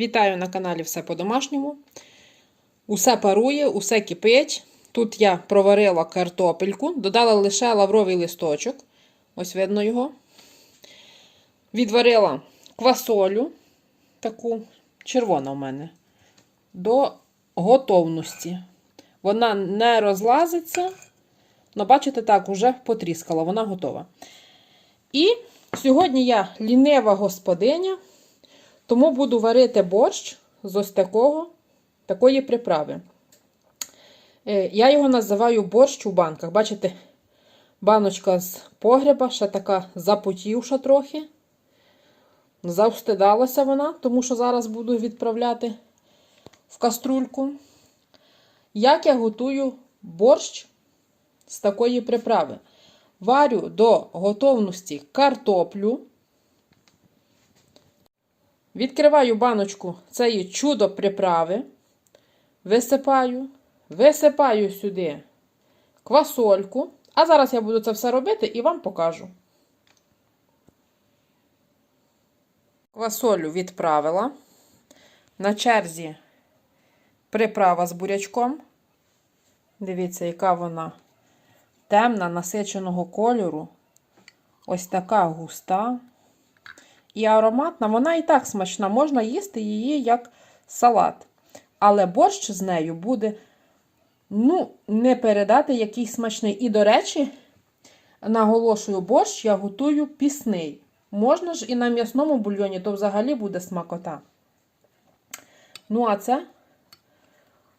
Вітаю на каналі Все по-домашньому. Усе парує, усе кипить. Тут я проварила картопельку, додала лише лавровий листочок. Ось видно його. Відварила квасолю, таку червона в мене, до готовності. Вона не розлазиться. Ну, бачите, так, уже потріскала, вона готова. І сьогодні я лінива господиня. Тому буду варити борщ з ось такого, такої приправи. Е, Я його називаю борщ у банках. Бачите, баночка з погреба, ще така запотівша трохи. Завстидалася вона, тому що зараз буду відправляти в каструльку. Як я готую борщ з такої приправи? Варю до готовності картоплю. Відкриваю баночку цієї чудо приправи, висипаю, висипаю сюди квасольку. А зараз я буду це все робити і вам покажу. Квасолю відправила. На черзі приправа з бурячком. Дивіться, яка вона темна, насиченого кольору. Ось така густа. І ароматна, вона і так смачна, можна їсти її як салат. Але борщ з нею буде, ну, не передати який смачний. І, до речі, наголошую, борщ я готую пісний. Можна ж і на м'ясному бульйоні, то взагалі буде смакота. Ну, а це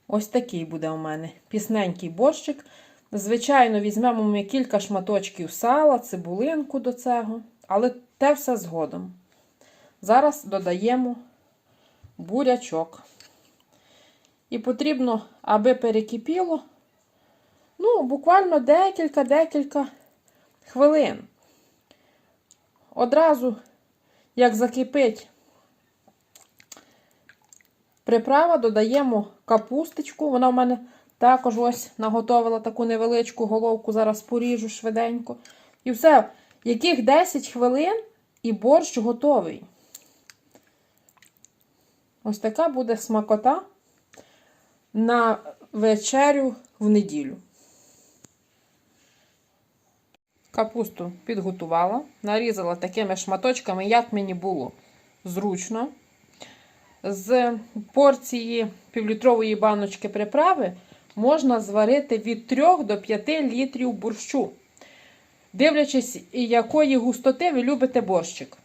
ось такий буде у мене пісненький борщик. Звичайно, візьмемо ми кілька шматочків сала, цибулинку до цього, але те все згодом. Зараз додаємо бурячок. І потрібно, аби перекипіло, ну, буквально декілька-декілька хвилин. Одразу, як закипить приправа, додаємо капусточку. Вона в мене також ось наготовила таку невеличку головку, зараз поріжу швиденько. І все, яких 10 хвилин і борщ готовий. Ось така буде смакота на вечерю в неділю. Капусту підготувала, нарізала такими шматочками, як мені було зручно. З порції півлітрової баночки приправи можна зварити від 3 до 5 літрів борщу. Дивлячись, якої густоти ви любите борщик.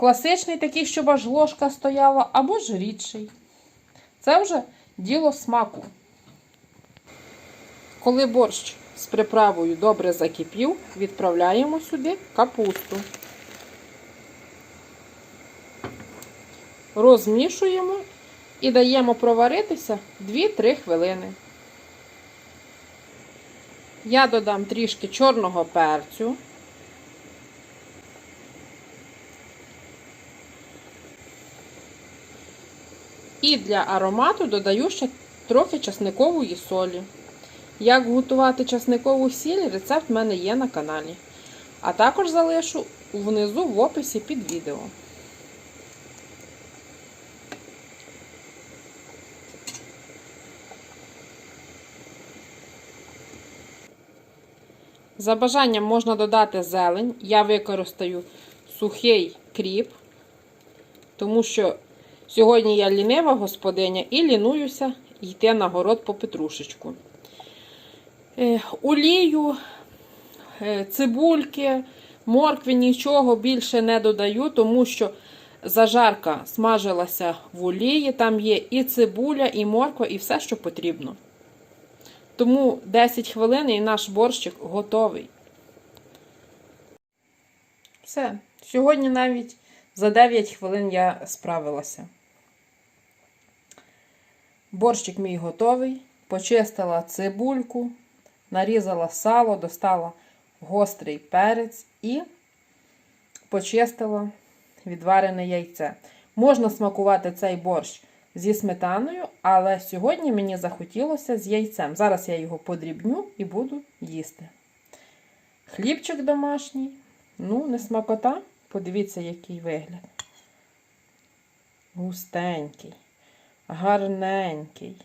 Класичний такий, щоб аж ложка стояла, або ж рідший. Це вже діло смаку. Коли борщ з приправою добре закипів, відправляємо сюди капусту. Розмішуємо і даємо проваритися 2-3 хвилини. Я додам трішки чорного перцю. І для аромату додаю ще трохи часникової солі. Як готувати часникову сіль, рецепт в мене є на каналі. А також залишу внизу в описі під відео. За бажанням можна додати зелень. Я використаю сухий кріп, тому що сьогодні я лінива господиня і лінуюся йти на город по петрушечку. Е, олію, е, цибульки, моркви нічого більше не додаю, тому що зажарка смажилася в олії, там є і цибуля, і морква, і все, що потрібно. Тому 10 хвилин і наш борщик готовий. Все. Сьогодні навіть за 9 хвилин я справилася. Борщик мій готовий. Почистила цибульку, нарізала сало, достала гострий перець і почистила відварене яйце. Можна смакувати цей борщ зі сметаною, але сьогодні мені захотілося з яйцем. Зараз я його подрібню і буду їсти. Хлібчик домашній, ну, не смакота. Подивіться, який вигляд. Густенький, гарненький.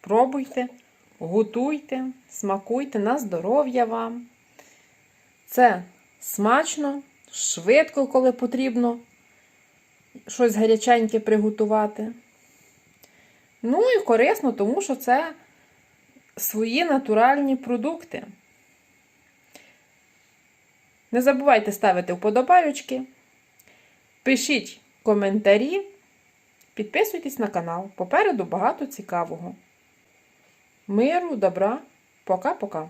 Пробуйте, готуйте, смакуйте на здоров'я вам. Це смачно, швидко, коли потрібно щось гаряченьке приготувати. Ну і корисно, тому що це свої натуральні продукти. Не забувайте ставити вподобайочки, пишіть коментарі, підписуйтесь на канал. Попереду багато цікавого. Миру, добра, пока-пока.